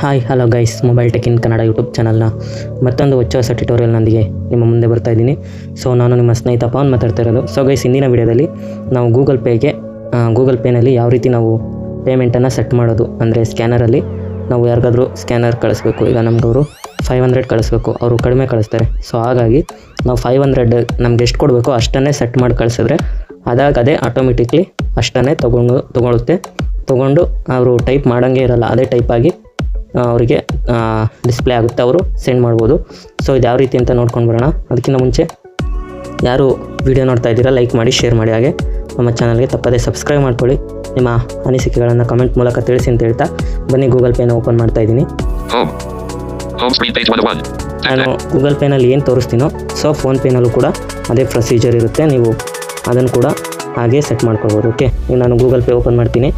Hi hello guys mobile tech in Kannada YouTube ಚಾನಲ್ನ ಮತ್ತೊಂದು ಹೊಚ್ಚ ಹೊಸ ಟ್ಯುಟೋರಿಯಲ್ನೊಂದಿಗೆ ನಿಮ್ಮ ಮುಂದೆ ಬರ್ತಾ ಇದ್ದೀನಿ. ಸೊ ನಾನು ನಿಮ್ಮ ಸ್ನೇಹಿತ ಪವನ್ ಮಾತಾಡ್ತಾ ಇರೋದು. ಸೊ ಗೈಸ್ ಇಂದಿನ ವಿಡಿಯೋದಲ್ಲಿ ನಾವು ಗೂಗಲ್ ಪೇಗೆ ಗೂಗಲ್ ಪೇನಲ್ಲಿ ಯಾವ ರೀತಿ ನಾವು ಪೇಮೆಂಟನ್ನು ಸೆಟ್ ಮಾಡೋದು ಅಂದರೆ ಸ್ಕ್ಯಾನರಲ್ಲಿ ನಾವು ಯಾರಿಗಾದರೂ ಸ್ಕ್ಯಾನರ್ ಕಳಿಸ್ಬೇಕು. ಈಗ ನಮಗವರು ಫೈವ್ ಹಂಡ್ರೆಡ್ ಕಳಿಸ್ಬೇಕು. ಅವರು ಕಡಿಮೆ ಕಳಿಸ್ತಾರೆ. ಸೊ ಹಾಗಾಗಿ ನಾವು ಫೈವ್ ಹಂಡ್ರೆಡ್ ನಮ್ಗೆ ಎಷ್ಟು ಕೊಡಬೇಕು ಅಷ್ಟನ್ನೇ ಸೆಟ್ ಮಾಡಿ ಕಳಿಸಿದ್ರೆ ಅದಾಗ ಅದೇ ಆಟೋಮೆಟಿಕ್ಲಿ ಅಷ್ಟನ್ನೇ ತೊಗೊಂಡು ತೊಗೊಳುತ್ತೆ ತೊಗೊಂಡು ಅವರು ಟೈಪ್ ಮಾಡೋಂಗೆ ಇರಲ್ಲ ಅದೇ ಟೈಪಾಗಿ ಅವರಿಗೆ ಡಿಸ್ಪ್ಲೇ ಆಗುತ್ತೆ ಅವರು ಸೆಂಡ್ ಮಾಡ್ಬೋದು. ಸೊ ಇದು ಯಾವ ರೀತಿ ಅಂತ ನೋಡ್ಕೊಂಡು ಬರೋಣ. ಅದಕ್ಕಿಂತ ಮುಂಚೆ ಯಾರು ವಿಡಿಯೋ ನೋಡ್ತಾ ಇದ್ದೀರಾ ಲೈಕ್ ಮಾಡಿ ಶೇರ್ ಮಾಡಿ ಹಾಗೆ. ನಮ್ಮ ಚಾನಲ್ಗೆ ತಪ್ಪದೇ ಸಬ್ಸ್ಕ್ರೈಬ್ ಮಾಡ್ಕೊಳ್ಳಿ. ನಿಮ್ಮ ಅನಿಸಿಕೆಗಳನ್ನು ಕಮೆಂಟ್ ಮೂಲಕ ತಿಳಿಸಿ ಅಂತ ಹೇಳ್ತಾ ಬನ್ನಿ ಗೂಗಲ್ ಪೇನ ಓಪನ್ ಮಾಡ್ತಾ ಇದ್ದೀನಿ. Home. Home screen page 101. Tap ನಾನು ಗೂಗಲ್ ಪೇನಲ್ಲಿ ಏನು ತೋರಿಸ್ತೀನೋ ಸೊ ಫೋನ್ಪೇನಲ್ಲೂ ಕೂಡ ಅದೇ ಪ್ರೊಸೀಜರ್ ಇರುತ್ತೆ. ನೀವು ಅದನ್ನು ಕೂಡ ಹಾಗೆ ಸೆಟ್ ಮಾಡ್ಕೊಳ್ಬೋದು ಓಕೆ ಈಗ ನಾನು ಗೂಗಲ್ ಪೇ ಓಪನ್ ಮಾಡ್ತೀನಿ.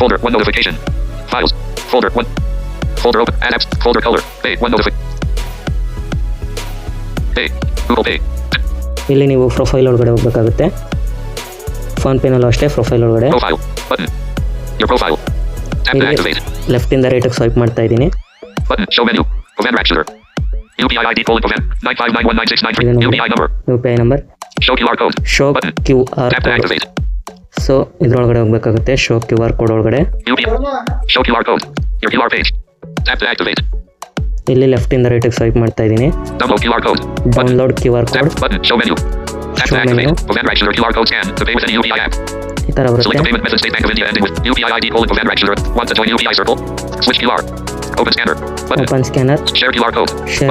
Folder. One notification. Files. Folder. One. Folder open. Add apps. Folder color. Pay. One notification. Pay. Google Pay. ಇಲ್ಲಿ ನೀವು ಪ್ರೊಫೈಲ್ ಒಳಗಡೆ ಹೋಗಬೇಕಾಗುತ್ತೆ ಫೋನ್ಪೇನಲ್ಲೂ ಅಷ್ಟೇ ಪ್ರೊಫೈಲ್ ಒಳಗಡೆ Profile. Button. Your profile. Tap to ಇಲ್ಲಿ activate. ಲೆಫ್ಟಿಂದ ರೈಟಿಗೆ ಸ್ವೈಪ್ ಮಾಡ್ತಾ ಇದ್ದೀನಿ Button. Show menu. Command Ratcheter. UPI ID colon command. 959196993. Then number. UPI number. U P I number Show QR code. Show Button. Q R Tap to activate. So ಇದರ ಹೋಗ್ಬೇಕಾಗುತ್ತೆ. Show QR code ಒಳಗೆ show code you ಇಲ್ಲಿ left ಇಂದ right swipe ಮಾಡ್ತಾ ಇದ್ದೀನಿ. Now load QR code search back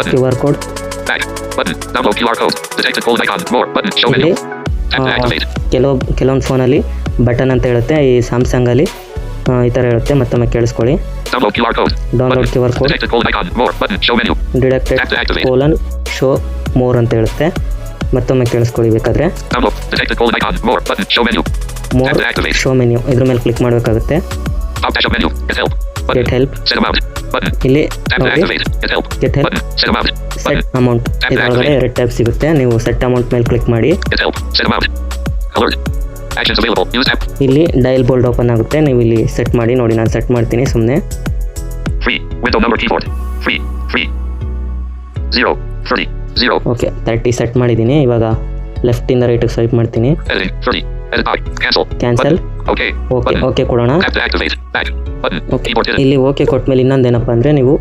load QR code take a pole phone ಅಲ್ಲಿ button ಅಂತ ಹೇಳುತ್ತೆ ಈ ಸ್ಯಾಮ್ಸಂಗ್ ಅಲ್ಲಿ. ಈ ತರ ಹೇಳುತ್ತೆ ಮತ್ತೊಮ್ಮೆ ಕೇಳಿಸ್ಕೊಳ್ಳಿ. Download Q R code colon show more ಅಂತ ಹೇಳುತ್ತೆ. ಮತ್ತೊಮ್ಮೆ ಕೇಳಿಸ್ಕೊಳ್ಳಿ ಬೇಕಾದ್ರೆ. ಮೋರ್ ಶೋ ಮೆನ್ಯು ಇದ್ರ ಮೇಲೆ ಕ್ಲಿಕ್ ಮಾಡಬೇಕಾಗುತ್ತೆ. ಗೆಟ್ ಹೆಲ್ಪ್ ಇಲ್ಲಿ ಗೆಟ್ ಹೆಲ್ಪ್ ಅಮೌಂಟ್ ಎರಡು ಟೈಪ್ ಸಿಗುತ್ತೆ. ನೀವು ಸೆಟ್ ಅಮೌಂಟ್ ಮೇಲೆ ಕ್ಲಿಕ್ ಮಾಡಿ. ಇಲ್ಲಿ ಡೈಲ್ ಬೋಲ್ಡ್ ಓಪನ್ ಆಗುತ್ತೆ. ನೀವು ಇಲ್ಲಿ ಸೆಟ್ ಮಾಡಿ ನೋಡಿ ನಾನು ಸೆಟ್ ಮಾಡ್ತೀನಿ ಸುಮ್ಮನೆ ಓಕೆ ತರ್ಟಿ ಸೆಟ್ ಮಾಡಿದ್ದೀನಿ. ಇವಾಗ ಲೆಫ್ಟ್ ಇಂದ ರೈಟ್ ಸ್ವೈಪ್ ಮಾಡ್ತೀನಿ. ಕ್ಯಾನ್ಸಲ್ ಓಕೆ ಓಕೆ ಕೊಡೋಣ. ಇಲ್ಲಿ ಓಕೆ ಕೊಟ್ಟಮೇಲೆ ಇನ್ನೊಂದು ಏನಪ್ಪ ಅಂದರೆ ನೀವು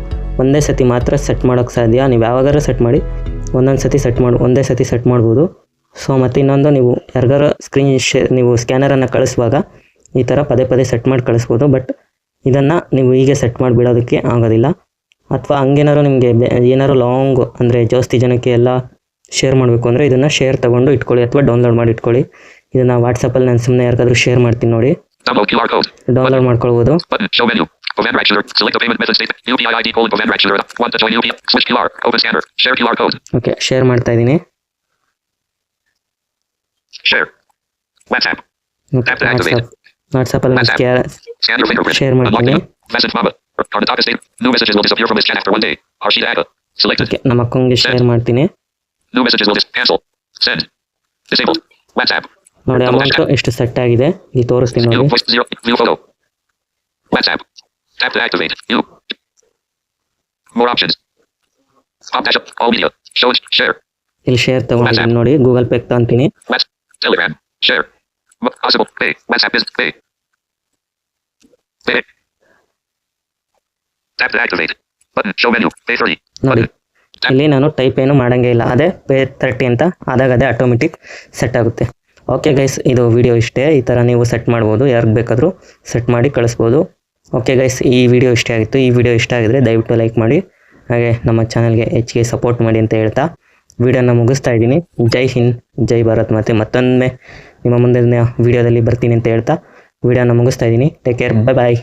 ಒಂದೇ ಸತಿ ಮಾತ್ರ ಸೆಟ್ ಮಾಡೋಕ್ಕೆ ಸಾಧ್ಯ. ನೀವು ಯಾವಾಗಾದ್ರೂ ಸೆಟ್ ಮಾಡಿ ಒಂದೊಂದು ಸತಿ ಸೆಟ್ ಮಾಡಿ ಒಂದೇ ಸತಿ ಸೆಟ್ ಮಾಡ್ಬೋದು. ಸೊ ಮತ್ತು ಇನ್ನೊಂದು ನೀವು ಯಾರಿಗಾರ ಸ್ಕ್ರೀನ್ ಶೇ ನೀವು ಸ್ಕ್ಯಾನರನ್ನು ಕಳಿಸುವಾಗ ಈ ಥರ ಪದೇ ಪದೇ ಸೆಟ್ ಮಾಡಿ ಕಳಿಸ್ಬೋದು. ಬಟ್ ಇದನ್ನು ನೀವು ಹೀಗೆ ಸೆಟ್ ಮಾಡಿ ಬಿಡೋದಕ್ಕೆ ಆಗೋದಿಲ್ಲ. ಅಥವಾ ಹಂಗೇನಾದ್ರು ನಿಮಗೆ ಏನಾದ್ರು ಲಾಂಗ್ ಅಂದರೆ ಜಾಸ್ತಿ ಜನಕ್ಕೆ ಎಲ್ಲ ಶೇರ್ ಮಾಡಬೇಕು ಅಂದರೆ ಇದನ್ನು ಶೇರ್ ತೊಗೊಂಡು ಇಟ್ಕೊಳ್ಳಿ ಅಥವಾ ಡೌನ್ಲೋಡ್ ಮಾಡಿ ಇಟ್ಕೊಳ್ಳಿ. ಇದನ್ನು ವಾಟ್ಸಪ್ಪಲ್ಲಿ ನಾನು ಸುಮ್ಮನೆ ಯಾರಿಗಾದ್ರೂ ಶೇರ್ ಮಾಡ್ತೀನಿ ನೋಡಿ. ಡೌನ್ಲೋಡ್ ಮಾಡ್ಕೊಳ್ಬೋದು. ಓಕೆ ಶೇರ್ ಮಾಡ್ತಾ ಇದ್ದೀನಿ. Share. WhatsApp. Okay Tap to activate. WhatsApp ನಾನು WhatsApp. Scan your fingerprint. Share Unlock ಮಾಡ್ತೀನಿ. it. Message Mama. Karnataka state. New messages will disappear from this chat after one day. Harshita. Selected. Okay ನಮ್ಮ ಅಕ್ಕಂಗೆ share ಮಾಡ್ತೀನಿ New messages will dis- cancel. Send. Disabled. WhatsApp. ನೋಡಿ amount ಎಷ್ಟು set ಆಗಿದೆ ಇಲ್ಲಿ ತೋರಿಸ್ತೀನಿ View ನೋಡಿ voice zero. View photo. WhatsApp. Tap to activate. You. More options. Pop dash up. All media. Show. Share. ಇಲ್ಲಿ ಶೇರ್ ತಗೊಂಡಿದ್ದೀನಿ ನೋಡಿ ಗೂಗಲ್ ಪೇ ತಗೊಂತೀನಿ Whats. Telegram. Share. What Possible. Pay. WhatsApp is pay. Pay. Tap to activate. Button. Show menu. Pay 30. ನೋಡಿ. ಇಲ್ಲಿ ನಾನು type ಏನು ಮಾಡಂಗೇ ಇಲ್ಲ ಅದೇ ಪೇ ತರ್ಟಿ ಅಂತ ಆದಾಗ ಅದೇ ಆಟೋಮೆಟಿಕ್ ಸೆಟ್ ಆಗುತ್ತೆ ಓಕೆ ಗೈಸ್ ಇದು ವಿಡಿಯೋ ಇಷ್ಟೇ ಈ ಥರ ನೀವು ಸೆಟ್ ಮಾಡ್ಬೋದು ಯಾರಿಗೆ ಬೇಕಾದರೂ ಸೆಟ್ ಮಾಡಿ ಕಳಿಸ್ಬೋದು ಓಕೆ ಗೈಸ್ ಈ ವಿಡಿಯೋ ಇಷ್ಟ ಆಗಿತ್ತು ಈ ವಿಡಿಯೋ ಇಷ್ಟ ಆಗಿದ್ರೆ ದಯವಿಟ್ಟು ಲೈಕ್ ಮಾಡಿ ಹಾಗೆ ನಮ್ಮ ಚಾನಲ್ಗೆ ಹೆಚ್ಚಿಗೆ ಸಪೋರ್ಟ್ ಮಾಡಿ ಅಂತ ಹೇಳ್ತಾ ವಿಡಿಯೋನ ಮುಗಿಸ್ತಾ ಇದ್ದೀನಿ. ಜೈ ಹಿಂದ್, ಜೈ ಭಾರತ್ ಮಾತೆ. ಮತ್ತೊಮ್ಮೆ ನಿಮ್ಮ ಮುಂದಿನ ವಿಡಿಯೋದಲ್ಲಿ ಬರ್ತೀನಿ ಅಂತ ಹೇಳ್ತಾ ವಿಡಿಯೋನ ಮುಗಿಸ್ತಾ ಇದ್ದೀನಿ. Take care bye bye